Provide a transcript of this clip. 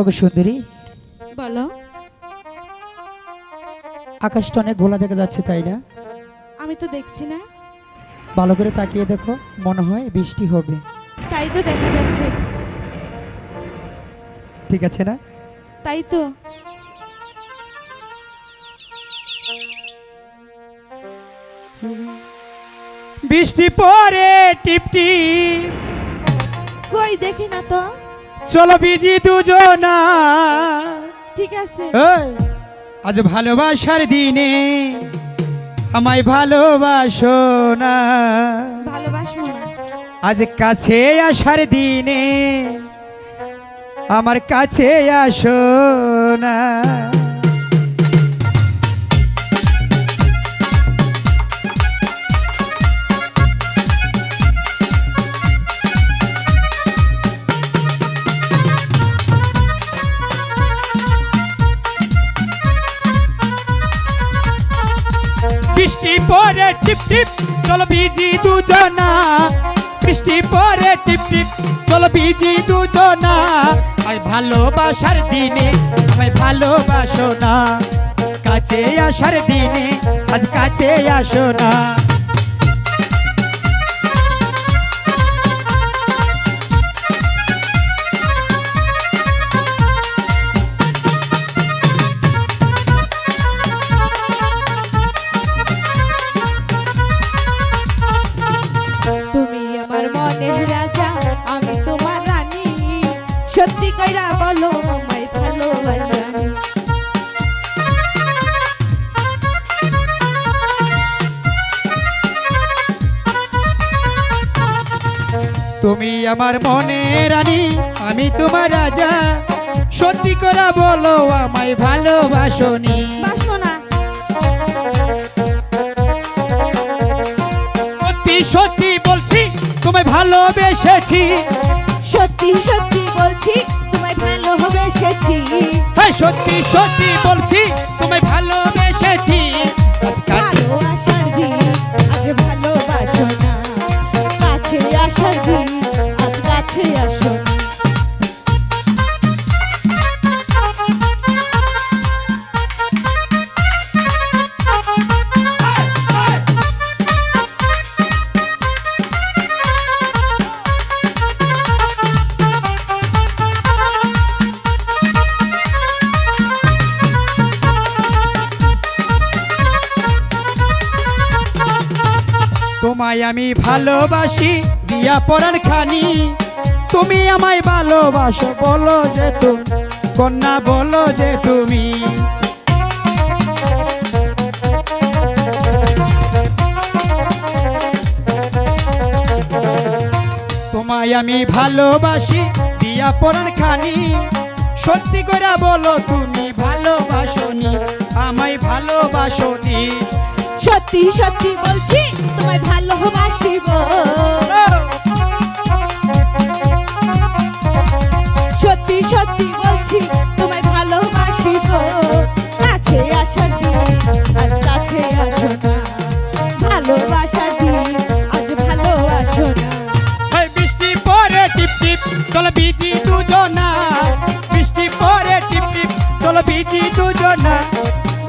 ওকে সুন্দরী। বলো। আকাশটা অনেক গোলা দেখা যাচ্ছে তাই না? আমি তো দেখছি না। ভালো করে তাকিয়ে দেখো মনে হয় বৃষ্টি হবে। তাই তো দেখা যাচ্ছে। ঠিক আছে না? তাই তো। বৃষ্টি পরে টিপ টিপ কই দেখি না তো? চলো বিজি দুজনা। ঠিক আছে। আজ ভালোবাসার দিনে আমায় ভালোবাসো না। ভালোবাসো আজ কাছে আসার দিনে আমার কাছে আসো না। বৃষ্টি পরে টিপ টিপ, চলো বিজি দুজনা। বৃষ্টি পরে টিপ টিপ, চলো বিজি দুজনা। আই ভালোবাসার দিনে, আমায় ভালোবাসো না। কাছে আসার দিনে, আজ কাছে আসো না। তুমি আমার মনে রানী আমি তোমার রাজা। সত্যি করে বলো আমায় ভালোবাসনি। সত্যি সত্যি বলছি তোমায় ভালোবেসেছি। সত্যি সত্যি বলছি তোমায় ভালোবেসেছি। হ্যাঁ সত্যি সত্যি বলছি তোমায় ভালোবেসেছি তোমায় আমি ভালোবাসি, দিয়া পরার খানি। তুমি আমায় ভালোবাসো, বলো যে তুমি কন্যা বলো যে তুমি। তোমায় আমি ভালোবাসি, দিয়া পরার খানি। সত্যি করে বলো, তুমি ভালোবাসনি সত্যি সত্যি বলছি, তোমায় ভালোবাসিব। সত্যি সত্যি বলছি, তোমায় ভালোবাসিব। কাছে আসার দিন, আজ কাছে আসো না। ভালোবাসার দিন, আজ ভালোবাসো না। বৃষ্টি পরে টিপ টিপ, চলো বিজি দুজনা। বৃষ্টি পরে টিপ টিপ, চলো বিজি দুজনা।